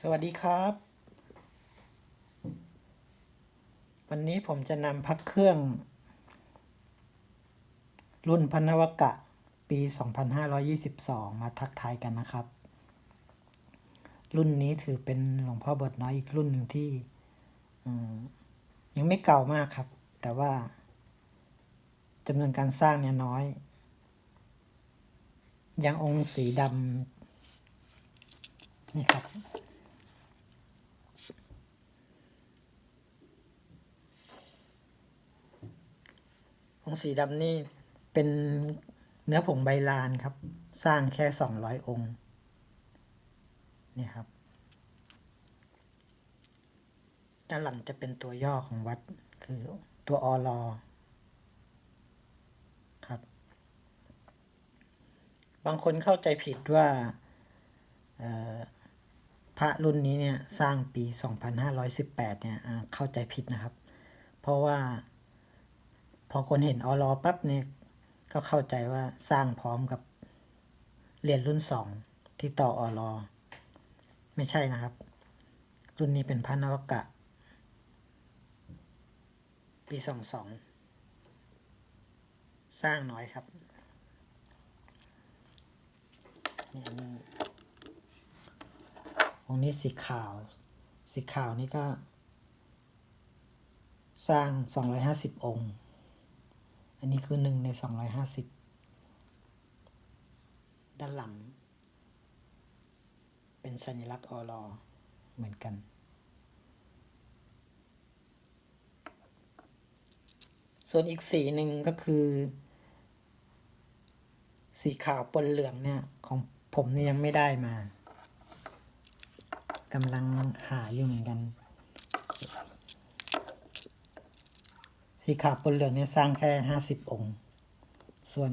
สวัสดีครับ วันนี้ผมจะนำพักเครื่อง รุ่นพนวกะปี 2522 มาทักทายกันนะครับ รุ่นนี้ถือเป็นหลวงพ่อบทน้อยอีกรุ่นหนึ่งที่ยังไม่เก่ามากครับ แต่ว่าจำนวนการสร้างเนี่ยน้อยยังองค์สีดำนี่ครับ องค์สีดำนี่เป็นเนื้อผงใบลานครับ สร้างแค่สองร้อยองค์นี่ครับ ด้านหลังจะเป็นตัวย่อของวัดคือตัวอลอครับ บางคนเข้าใจผิดว่าพระรุ่นนี้เนี่ยสร้างปี 2518 เนี่ยอ่าเข้าใจผิดนะครับ เพราะว่า อคนเห็นอลอปั๊บเนี่ยก็เข้าใจว่าสร้างพร้อมกับเรียนรุ่นสองที่ต่ออลอไม่ใช่นะครับ รุ่นนี้เป็นพระนวกะ ปีสองสองสร้างน้อยครับนี่อันนี้องนี้สีขาว สีขาวนี่ก็ สร้าง 250 องค์ อันนี้คือหนึ่งใน 250 ด้านหลัง เป็นสัญลักษณ์อลอเหมือนกัน ส่วนอีกสีหนึ่งก็คือ สีขาวปนเหลืองเนี่ย ของผมเนี่ยยังไม่ได้มากำลังหาอยู่เหมือนกัน สีขาวปนเหลืองเนี่ยสร้างแค่ห้าสิบองค์ ส่วน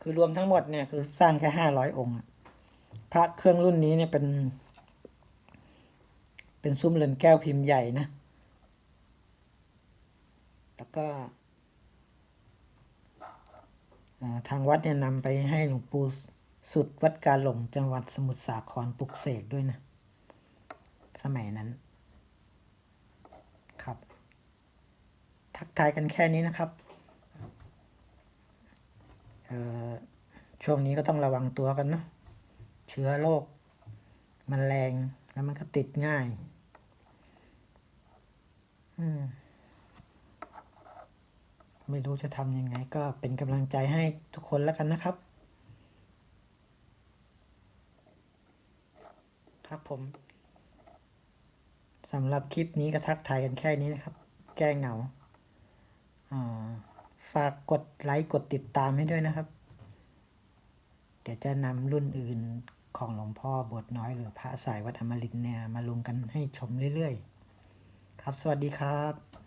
คือรวมทั้งหมดเนี่ยคือสร้างแค่ห้าร้อยองค์อะพระเครื่องรุ่นนี้เนี่ยเป็น เป็นซุ้มเรือนแก้วพิมพ์ใหญ่นะ แล้วก็ทางวัดเนี่ยนำไปให้หลวงปู่สุดวัดกาหลงจังหวัดสมุทรสาครปลุกเสกด้วยนะ สมัยนั้น ครับ ทักทายกันแค่นี้นะครับเอ่อช่วงนี้ก็ต้องระวังตัวกันเนาะเชื้อโรคมันแรงแล้วมันก็ติดง่าย อืมไม่รู้จะทำยังไง ก็เป็นกำลังใจให้ทุกคนแล้วกันนะครับ ครับผม สำหรับคลิปนี้ก็ทักทายกันแค่นี้นะครับ แก้เหงาอ่าฝากกดไลค์กดติดตามให้ด้วยนะครับ เดี๋ยวจะนำรุ่นอื่นของหลวงพ่อบทน้อยหรือพระสายวัดอมรินทร์เนี่ยมาลงกันให้ชมเรื่อยๆ ครับ สวัสดีครับ